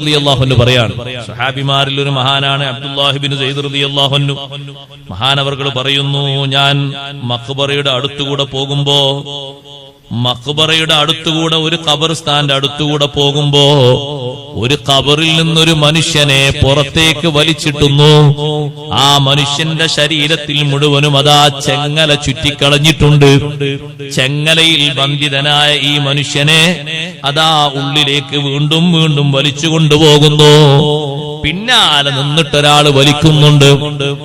റളിയല്ലാഹുവിന് പറയാണ്. സഹാബിമാരിൽ ഒരു മഹാനാണ് അബ്ദുല്ലാഹിബിൻ റളിയല്ലാഹുന്നു മഹാനവർകൾ പറയുന്നു ഞാൻ മക്ബറയുടെ അടുത്തുകൂടെ പോകുമ്പോ മക്ബറയുടെ അടുത്തുകൂടെ ഒരു ഖബർസ്ഥാന്റെ അടുത്തുകൂടെ പോകുമ്പോ ഒരു ഖബറിൽ നിന്നൊരു മനുഷ്യനെ പുറത്തേക്ക് വലിച്ചിട്ടുന്നു. ആ മനുഷ്യന്റെ ശരീരത്തിൽ മുഴുവനും അതാ ചെങ്ങല ചുറ്റിക്കളഞ്ഞിട്ടുണ്ട്. ചെങ്ങലയിൽ ബന്ധിതനായ ഈ മനുഷ്യനെ അതാ ഉള്ളിലേക്ക് വീണ്ടും വീണ്ടും വലിച്ചു കൊണ്ടുപോകുന്നു പിന്നാലെ നിന്നിട്ട് ഒരാൾ വലിക്കുന്നുണ്ട്.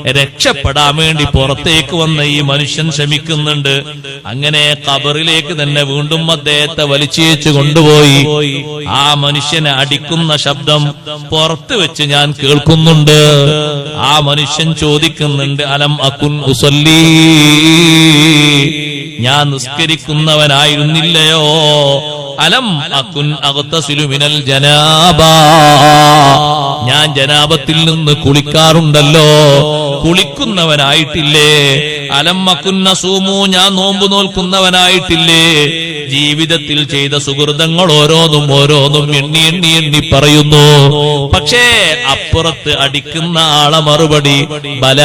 രക്ഷപ്പെടാൻ വേണ്ടി പുറത്തേക്ക് വന്ന ഈ മനുഷ്യൻ ശ്രമിക്കുന്നുണ്ട്. അങ്ങനെ കബറിലേക്ക് തന്നെ വീണ്ടും അദ്ദേഹത്തെ വലിച്ചേച്ച് കൊണ്ടുപോയി. ആ മനുഷ്യനെ അടിക്കുന്ന ശബ്ദം പുറത്ത് വെച്ച് ഞാൻ കേൾക്കുന്നുണ്ട്. ആ മനുഷ്യൻ ചോദിക്കുന്നുണ്ട് അലം അക്കുൻ ഉസല്ലി? ഞാൻ നിസ്കരിക്കുന്നവനായിരുന്നില്ലയോ? അലം അക്കുൻ അകത്ത മിനൽ ജനാബ? ഞാൻ ജനാപത്തിൽ നിന്ന് കുളിക്കാറുണ്ടല്ലോ. കുളിക്കുന്നവനായിട്ടില്ലേ? അലം അക്കുന്ന സൂമു ഞാൻ നോമ്പു നോൽക്കുന്നവനായിട്ടില്ലേ? ജീവിതത്തിൽ ചെയ്ത സുഹൃതങ്ങൾ ഓരോന്നും ഓരോന്നും എണ്ണി എണ്ണി എണ്ണി പറയുന്നു. പക്ഷേ അപ്പുറത്ത് അടിക്കുന്ന ആളെ മറുപടി ബല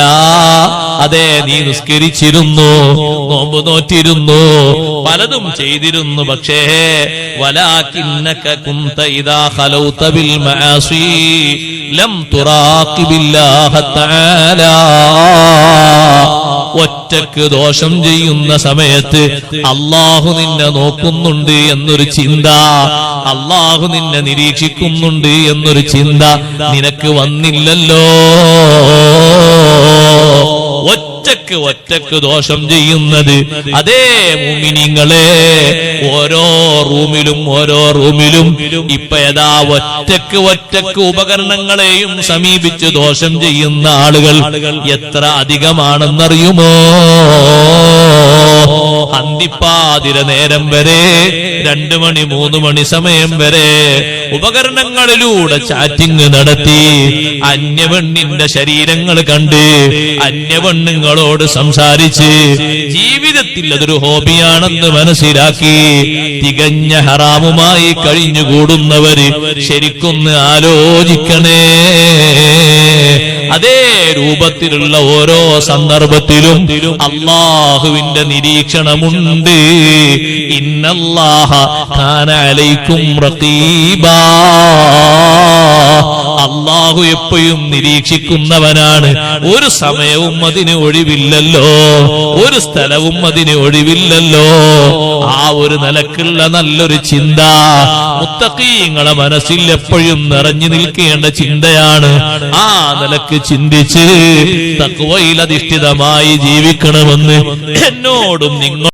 അതെ നീ നിസ്കരിച്ചിരുന്നു നോമ്പ് നോറ്റിരുന്നു പലതും ചെയ്തിരുന്നു പക്ഷേ വലാകിന്നക കുന്ത ഇദാ ഖലൗത ബിൽ മആസി ലം ഒറ്റയ്ക്ക് ദോഷം ചെയ്യുന്ന സമയത്ത് അള്ളാഹു നിന്നെ നോക്കുന്നുണ്ട് എന്നൊരു ചിന്ത അള്ളാഹു നിന്നെ നിരീക്ഷിക്കുന്നുണ്ട് എന്നൊരു ചിന്ത നിനക്ക് വന്നില്ലല്ലോ. ഒറ്റയ്ക്ക് ഒറ്റയ്ക്ക് ദോഷം ചെയ്യുന്നത്. അതേ മുമിനിങ്ങളെ ഓരോ റൂമിലും ഓരോ റൂമിലും ഇപ്പൊ ഏതാ ഒറ്റയ്ക്ക് ഒറ്റയ്ക്ക് ഉപകരണങ്ങളെയും സമീപിച്ച് ദോഷം ചെയ്യുന്ന ആളുകൾ എത്ര അധികമാണെന്നറിയുമോ? അന്തിപ്പാതിര നേരം വരെ രണ്ടു മണി മൂന്ന് മണി സമയം വരെ ഉപകരണങ്ങളിലൂടെ ചാറ്റിംഗ് നടത്തി അന്യപെണ്ണിന്റെ ശരീരങ്ങൾ കണ്ട് അന്യപെണ്ണുങ്ങളോട് സംസാരിച്ച് ജീവിതത്തിൽ അതൊരു ഹോബിയാണെന്ന് മനസ്സിലാക്കി തികഞ്ഞ ഹറാമുമായി കഴിഞ്ഞുകൂടുന്നവര് ശരിക്കൊന്ന് ആലോചിക്കണേ. അതേ രൂപത്തിലുള്ള ഓരോ സന്ദർഭത്തിലും അള്ളാഹുവിന്റെ നിരീക്ഷണമുണ്ട്. ഇന്നല്ലാഹ ഖാന അലൈക്കും റഖീബാ. അള്ളാഹു എപ്പോഴും നിരീക്ഷിക്കുന്നവനാണ്. ഒരു സമയവും അതിന് ഒഴിവില്ലല്ലോ. ഒരു സ്ഥലവും അതിന് ഒഴിവില്ലല്ലോ. ആ ഒരു നിലക്കുള്ള നല്ലൊരു ചിന്ത മുത്തക്കീങ്ങളെ മനസ്സിൽ എപ്പോഴും നിറഞ്ഞു നിൽക്കേണ്ട ചിന്തയാണ്. ആ നിലയ്ക്ക് ചിന്തിച്ച് തക്കുവയിലധിഷ്ഠിതമായി ജീവിക്കണമെന്ന് എന്നോടും നിങ്ങൾ